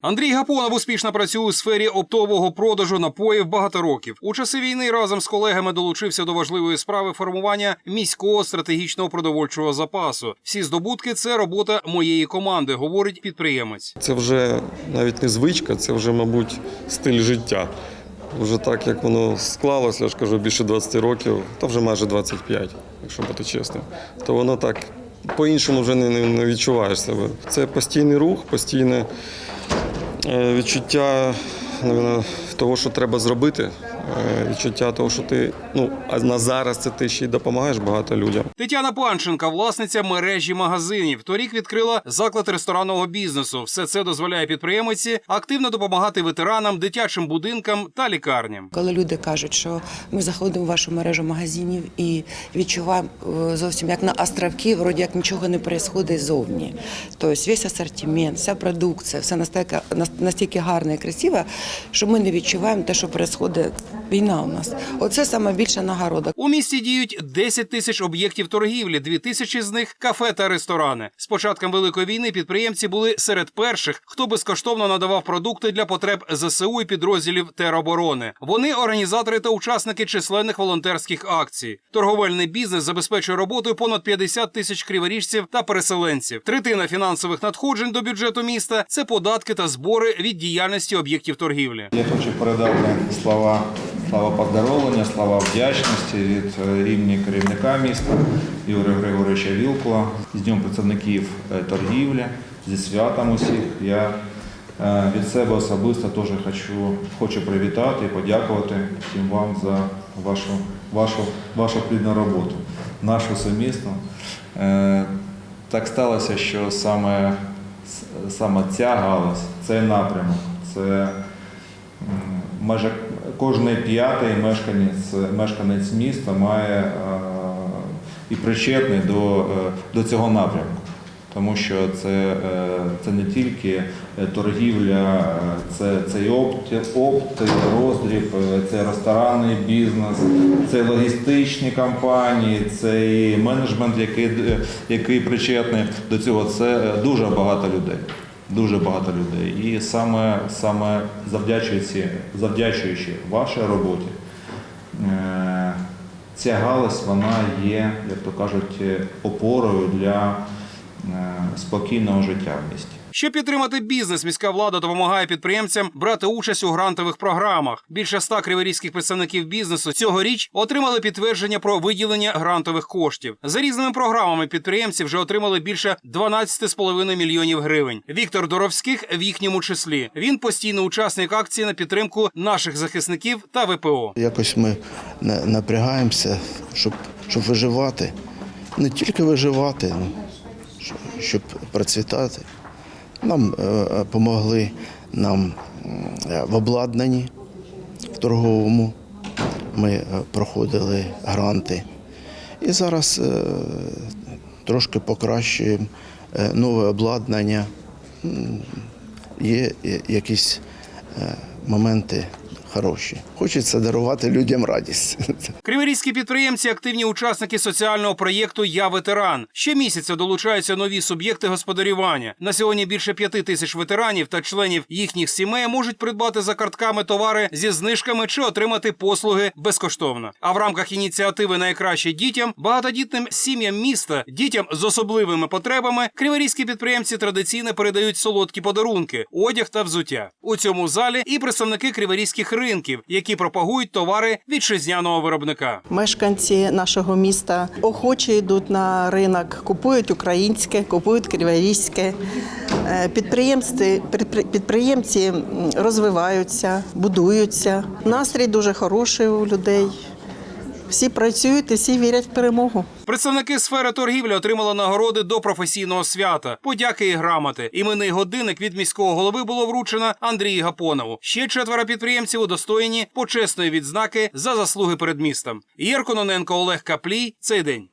Андрій Гапонов успішно працює у сфері оптового продажу напоїв багато років. У часи війни разом з колегами долучився до важливої справи формування міського стратегічного продовольчого запасу. Всі здобутки це робота моєї команди, говорить підприємець. Це вже навіть не звичка, це вже, мабуть, стиль життя. Вже так, як воно склалося, я ж кажу, більше 20 років, та вже майже 25, якщо бути чесним, то воно так по-іншому вже не, відчуваєш себе. Це постійний рух, постійне відчуття напевно, того, що треба зробити, е, відчуття того, що ти, ну, а на зараз це ти ще й допомагаєш багато людям. Тетяна Панченка, власниця мережі магазинів, торік відкрила заклад ресторанного бізнесу. Все це дозволяє підприємиці активно допомагати ветеранам, дитячим будинкам та лікарням. Коли люди кажуть, що ми заходимо в вашу мережу магазинів і відчуваємо е, зовсім як на островки, вроді як нічого не відбувається зовні. Тобто весь асортимент, вся продукція, все настільки, настільки гарно і красиво, що ми не відчуваємо те, що відбувається війна у нас. Оце саме більша нагорода. У місті діють 10 тисяч об'єктів торгівлі, 2 тисячі з них кафе та ресторани. З початком великої війни підприємці були серед перших, хто безкоштовно надавав продукти для потреб ЗСУ і підрозділів тероборони. Вони організатори та учасники численних волонтерських акцій. Торговельний бізнес забезпечує роботою понад 50 тисяч криворіжців та переселенців. Третина фінансових надходжень до бюджету міста це податки та збори від діяльності об'єктів торгівлі. Я хочу передати слова, слова поздоровлення, слова вдячності від е, імені керівника міста Ігоря Григоровича Вілкула з Днем працівників е, торгівлі, зі святом усіх. Я е, від себе особисто теж хочу, хочу привітати і подякувати всім вам за вашу, вашу, вашу плідну роботу, нашу сумісну. Е, Так сталося, що саме, саме ця галузь, цей напрямок, це Майже кожний п'ятий мешканець, мешканець міста має е, і причетний до, е, до цього напрямку. Тому що це, е, це не тільки торгівля, це, це і опт, опт, і роздріб, це ресторанний бізнес, це логістичні компанії, це і менеджмент, який, який причетний до цього. Це дуже багато людей. Дуже багато людей. І саме, саме завдячуючи, завдячуючи вашій роботі, е, ця галузь вона є, як то кажуть, опорою для е, спокійного життя в місті. Щоб підтримати бізнес, міська влада допомагає підприємцям брати участь у грантових програмах. Більше ста криворізьких представників бізнесу цьогоріч отримали підтвердження про виділення грантових коштів. За різними програмами підприємці вже отримали більше 12,5 мільйонів гривень. Віктор Доровських в їхньому числі. Він постійний учасник акції на підтримку наших захисників та ВПО. Якось ми на- напрягаємося, щоб, щоб виживати. Не тільки виживати, ну, щоб процвітати. Нам допомогли нам е, в обладнанні в торговому. Ми е, проходили гранти. І зараз е, трошки покращуємо нове обладнання. Є якісь моменти хороші. Хочеться дарувати людям радість. Криворізькі підприємці активні учасники соціального проєкту Я ветеран. Щомісяця долучаються нові суб'єкти господарювання. На сьогодні більше п'яти тисяч ветеранів та членів їхніх сімей можуть придбати за картками товари зі знижками чи отримати послуги безкоштовно. А в рамках ініціативи найкраще дітям, багатодітним сім'ям міста, дітям з особливими потребами, криворізькі підприємці традиційно передають солодкі подарунки, одяг та взуття. У цьому залі і представники криворізьких ринків, які пропагують товари вітчизняного виробника. Мешканці нашого міста охоче йдуть на ринок, купують українське, купують криворізьке. Е, Підприємці, підприємці розвиваються, будуються. Настрій дуже хороший у людей. Всі працюють і всі вірять в перемогу. Представники сфери торгівлі отримали нагороди до професійного свята, подяки і грамоти. Іменний годинник від міського голови було вручено Андрію Гапонову. Ще четверо підприємців удостоєні почесної відзнаки за заслуги перед містом. Єркононенко Олег Каплій. Цей день.